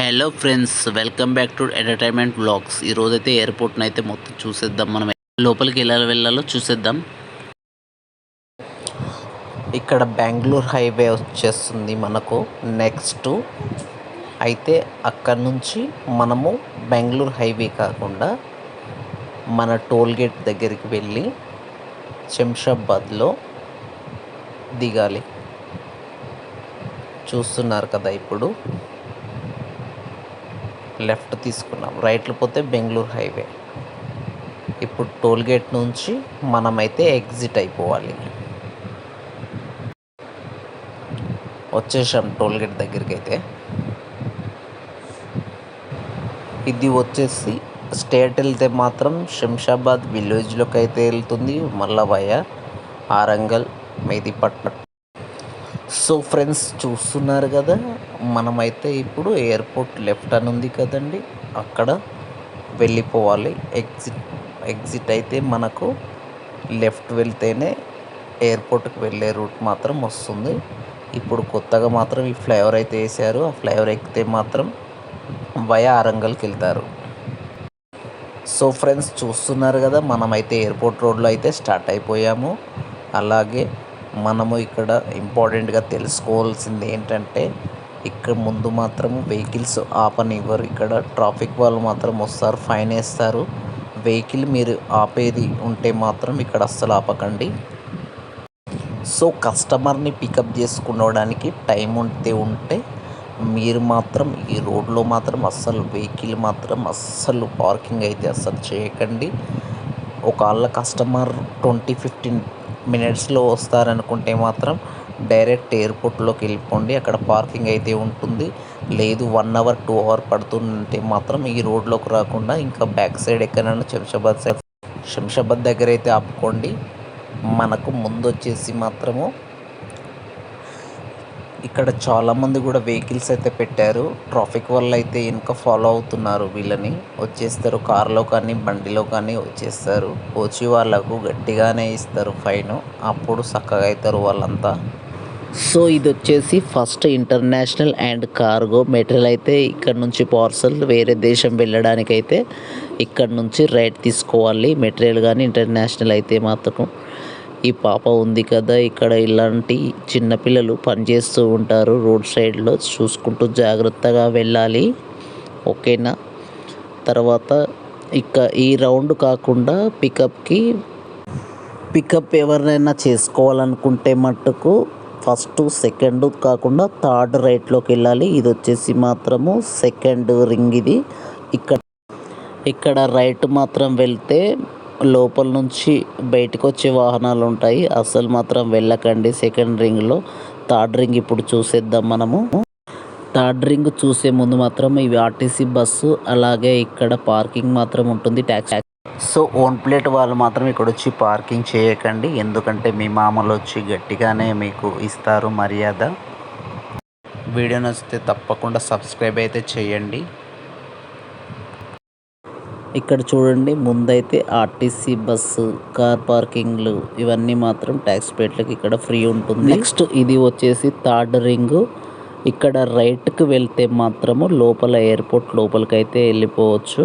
Hello friends welcome back to entertainment blogs ఈరోజైతే అయితే ఎయిర్పోర్ట్ని అయితే మొత్తం చూసేద్దాం. మనం లోపలికి ఎలా వెళ్ళాలో చూసేద్దాం. ఇక్కడ బెంగళూరు హైవే వచ్చేస్తుంది మనకు. నెక్స్ట్ అయితే అక్కడ నుంచి మనము బెంగళూరు హైవే కాకుండా మన టోల్ గేట్ దగ్గరికి వెళ్ళి శంషాబాద్లో దిగాలి. చూస్తున్నారు కదా ఇప్పుడు. లెఫ్ట్ తీసుకున్నాం. రైట్లు పోతే బెంగళూరు హైవే. ఇప్పుడు టోల్గేట్ నుంచి మనమైతే ఎగ్జిట్ అయిపోవాలి. వచ్చేసాం టోల్గేట్ దగ్గరికి అయితే ఇది వచ్చేసి స్టేట్ వెళ్తే మాత్రం శంషాబాద్ విలేజ్లోకి అయితే వెళ్తుంది. మల్లవయ్య ఆరంగల్ మెహదీపట్నం సో ఫ్రెండ్స్ చూస్తున్నారు కదా మనమైతే ఇప్పుడు ఎయిర్పోర్ట్ లెఫ్ట్ అని ఉంది కదండి. అక్కడ వెళ్ళిపోవాలి. ఎగ్జిట్ ఎగ్జిట్ అయితే మనకు లెఫ్ట్ వెళ్తేనే ఎయిర్పోర్ట్కి వెళ్ళే రూట్ మాత్రం వస్తుంది. ఇప్పుడు కొత్తగా మాత్రం ఈ ఫ్లైఓవర్ అయితే వేసారు ఆ ఫ్లైఓవర్ ఎక్కితే మాత్రం వయా ఆరంగల్కి వెళ్తారు. సో ఫ్రెండ్స్ చూస్తున్నారు కదా మనమైతే ఎయిర్పోర్ట్ రోడ్లో అయితే స్టార్ట్ అయిపోయాము. అలాగే మనము ఇక్కడ ఇంపార్టెంట్గా తెలుసుకోవాల్సింది ఏంటంటే ఇక్కడ ముందు మాత్రం వెహికల్స్ ఆపనివ్వరు. ఇక్కడ ట్రాఫిక్ వాళ్ళు మాత్రం వస్తారు ఫైన్ వేస్తారు. వెహికల్ మీరు ఆపేది ఉంటే మాత్రం ఇక్కడ అస్సలు ఆపకండి. సో కస్టమర్ని పికప్ చేసుకునడానికి టైం ఉంటే ఉంటే మీరు మాత్రం ఈ రోడ్లో మాత్రం అస్సలు వెహికల్ మాత్రం అస్సలు పార్కింగ్ అయితే అస్సలు చేయకండి. ఒకవేళ కస్టమర్ ట్వంటీ ఫిఫ్టీన్ మినిట్స్లో వస్తారనుకుంటే మాత్రం డైరెక్ట్ ఎయిర్పోర్ట్లోకి వెళ్ళిపోండి. అక్కడ పార్కింగ్ అయితే ఉంటుంది. లేదు వన్ అవర్ టూ అవర్ పడుతుంటే మాత్రం ఈ రోడ్లోకి రాకుండా ఇంకా బ్యాక్ సైడ్ ఎక్కడైనా శంషాబాద్ సైడ్ శంషాబాద్ దగ్గర అయితే ఆపుకోండి. మనకు ముందు వచ్చేసి మాత్రము ఇక్కడ చాలామంది కూడా వెహికల్స్ అయితే పెట్టారు. ట్రాఫిక్ వల్ల అయితే వెనుక ఫాలో అవుతున్నారు వీళ్ళని. వచ్చేస్తారు కార్లో కానీ బండిలో కానీ వచ్చేస్తారు. వచ్చి వాళ్ళకు గట్టిగానే ఇస్తారు ఫైన్. అప్పుడు చక్కగా అవుతారు వాళ్ళంతా. సో ఇది వచ్చేసి first international and cargo material అయితే ఇక్కడ నుంచి పార్సల్ వేరే దేశం వెళ్ళడానికి అయితే ఇక్కడ నుంచి రైట్ తీసుకోవాలి. మెటీరియల్ కానీ ఇంటర్నేషనల్ అయితే మాత్రం ఈ పాప ఉంది కదా ఇక్కడ ఇలాంటి చిన్నపిల్లలు పనిచేస్తూ ఉంటారు రోడ్ సైడ్లో. చూసుకుంటూ జాగ్రత్తగా వెళ్ళాలి. ఓకేనా? తర్వాత ఇక ఈ రౌండ్ కాకుండా పికప్కి పికప్ ఎవరినైనా చేసుకోవాలనుకుంటే మట్టుకు ఫస్ట్ సెకండ్ కాకుండా థర్డ్ రైట్లోకి వెళ్ళాలి. ఇది వచ్చేసి మాత్రము సెకండ్ రింగ్ ఇది. ఇక్కడ ఇక్కడ రైట్ మాత్రం వెళ్తే లోపల నుంచి బయటకు వచ్చే వాహనాలు ఉంటాయి. అసలు మాత్రం వెళ్ళకండి సెకండ్ రింగ్లో. థర్డ్ రింగ్ ఇప్పుడు చూసేద్దాం మనము. థర్డ్ రింగ్ చూసే ముందు మాత్రం ఇవి ఆర్టీసీ బస్సు అలాగే ఇక్కడ పార్కింగ్ మాత్రం ఉంటుంది. ట్యాక్స్ సో ఓన్ ప్లేట్ వాళ్ళు మాత్రం ఇక్కడ వచ్చి పార్కింగ్ చేయకండి. ఎందుకంటే మీ మామూలు వచ్చి గట్టిగానే మీకు ఇస్తారు మర్యాద. వీడియో నచ్చితే తప్పకుండా సబ్స్క్రైబ్ అయితే చేయండి. ఇక్కడ చూడండి ముందైతే ఆర్టీసీ బస్సు కార్ పార్కింగ్లు ఇవన్నీ మాత్రం ట్యాక్స్ ప్లేట్లకి ఇక్కడ ఫ్రీ ఉంటుంది. నెక్స్ట్ ఇది వచ్చేసి థర్డ్ రింగ్. ఇక్కడ రైట్కి వెళ్తే మాత్రము లోపల ఎయిర్పోర్ట్ లోపలికైతే వెళ్ళిపోవచ్చు.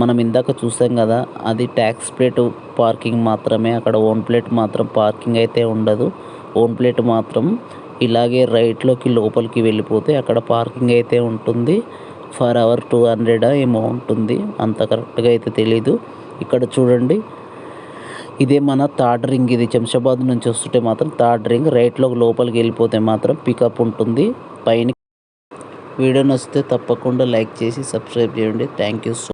మనం ఇందాక చూసాం కదా అది ట్యాక్స్ ప్లేట్ పార్కింగ్ మాత్రమే అక్కడ ఓన్ ప్లేట్ మాత్రం పార్కింగ్ అయితే ఉండదు. ఓన్ ప్లేట్ మాత్రం ఇలాగే రైట్లోకి లోపలికి వెళ్ళిపోతే అక్కడ పార్కింగ్ అయితే ఉంటుంది. ఫర్ అవర్ టూ హండ్రెడ్ ఏమో ఉంటుంది. అంత కరెక్ట్గా అయితే తెలీదు. ఇక్కడ చూడండి ఇదే మన థర్డ్ రింగ్ ఇది. శంషాబాద్ నుంచి వస్తుంటే మాత్రం థర్డ్ రింగ్ రైట్లో లోపలికి వెళ్ళిపోతే మాత్రం పికప్ ఉంటుంది. పైన వీడియో నచ్చితే తప్పకుండా లైక్ చేసి సబ్స్క్రైబ్ చేయండి. Thank you so